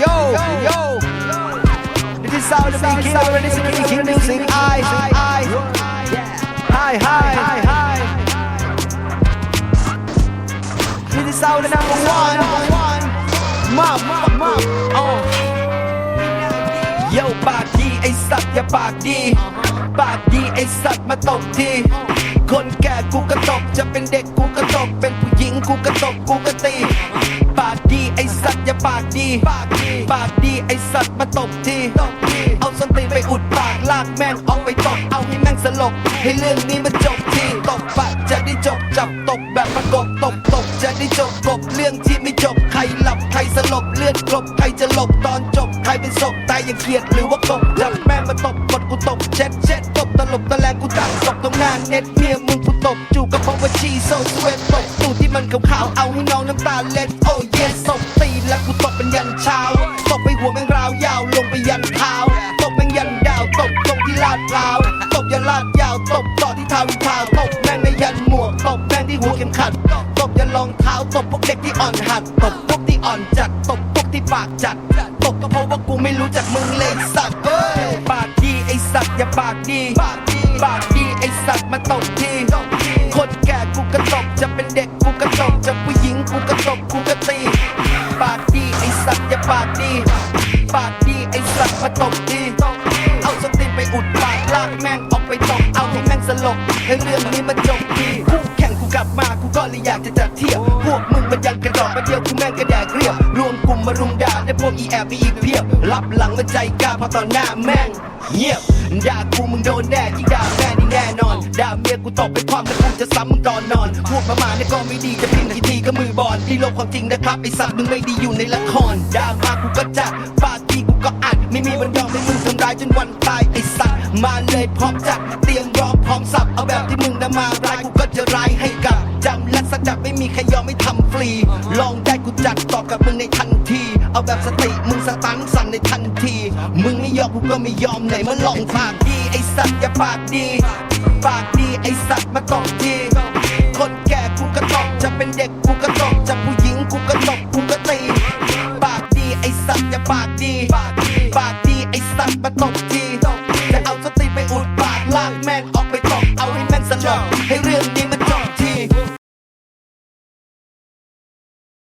yo, yo. This is sound of the king, and this is king, king music. I, I, hi, hi, hi, hi. This is sound of number one. Mom, mom, mom. Oh. โยปากดีไอสัตว์อย่าปากดี ปากดีไอสัตว์มาตบทีคนแก่กูก็ตบจะเป็นเด็กกูก็ตบเป็นผู้หญิงกูก็ตบกูก็ตี ปากดีไอสัตว์อย่าปากดีปากดี ปากดีไอสัตว์มาตบทีเอาส้นตีนไปอุดปากลากแม่งออกไปตบเอาให้แม่งสลบ ให้เรื่องนี้มันจบทีตบปากจะได้จบจับตบแบบประกบตบตบจะได้จบกบเรื่องที่ไม่จบใครหลับใครสลบเลือดกลบใครจะหลบตอนจบใครเป็นศพตายอย่างเครียดหรือว่ากบจับแม่งมาตบกดกูตบเช็ดเช็ดตบตลบตะแลงกูตัดตบตรงหน้าเน็ตเมียมึงกูตบจูก็เพราะว่าชีโซสเวตตบตูดที่มันขาวๆเอาให้น้องน้ำตาเล็ดโอ้เยสตบตีนแล้วกูตบเป็นยั ดร้าวตบยันลาดยาวตบต่อที่ทาวน์ทาวตบแม่งในยันหมวกตบแม่งที่หัวเข็มขัดตบยันรองเท้าตบพวกเด็กที่อ่อนหัดตบพวกที่อ่อนจัดตบพวกที่ปากจัดตบก็เพราะว่ากูไม่รู้จักมึงเลยสัตว์เอ้ยปากดีไอสัตว์อย่าปากดีปากดีปากดีไอสัตว์มาตบทีคนแก่กูก็ตบจะเป็นเด็กกูก็ตบจะผู้หญิงกูก็ตบกูก็ตีปากดีไอสัตว์อย่าปากดีปากดีไอสัตว์มาตบทีต ไปอุดปากลากแม่งออกไปตบเอาให้แม่งสลบให้เรื่องนี้มันจบทีคู่แข่งกูกลับมากูก็เลยอยากจะจัดเทียบพวกมึงมันยังกระดอกมาเดียวกูแม่งกระแดกเรียบรวมกลุ่มมารุมด่าและพวกอีแอบไปอีเพียบรับหลังมันใจกล้าพราะตอนหน้าแม่งเงียบด่ากูมึงโดนแน่ยิ่งด่าแม่นี่แน่นอนด่าเมียกูตบไปความแล้วกูจะซ้ำมึงตอนนอนพวกประมาณนี่ก็ไม่ดีจะพิมพ์กี่ทีก็มือบอลที่โลกความจริงนะครับไอสัตว์มึงไม่ดีอยู่ในละครด่ามากูก็จัดปากดีกูก็อัดไม่มีวันยอมให้มึงทำร้ายจนวัน ยพร้อมจัดเตรียมรอพร้อมสับ เอาแบบที่มึงนำมาร้ายกูก็จะร้ายให้กลับจำและสดับไม่มีใครยอมไม่ทำฟรี ลองได้กูจัดตอบกับมึงในทันที เอาแบบสติมึงสตันสั่นในทันที มึงไม่ยอมกูก็ไม่ยอมไหนมาลองปากดีไอสัตว์อย่าปากดี ปากดีไอสัตว์มาตบที คนแก่กูก็ตบจะเป็นเด็กกูก็ตบจะผู้หญิงกูก็ตบกูก็ตีปากดีไอสัตว์อย่าปากดี ปากดีไอสัตว์มาตบที eu te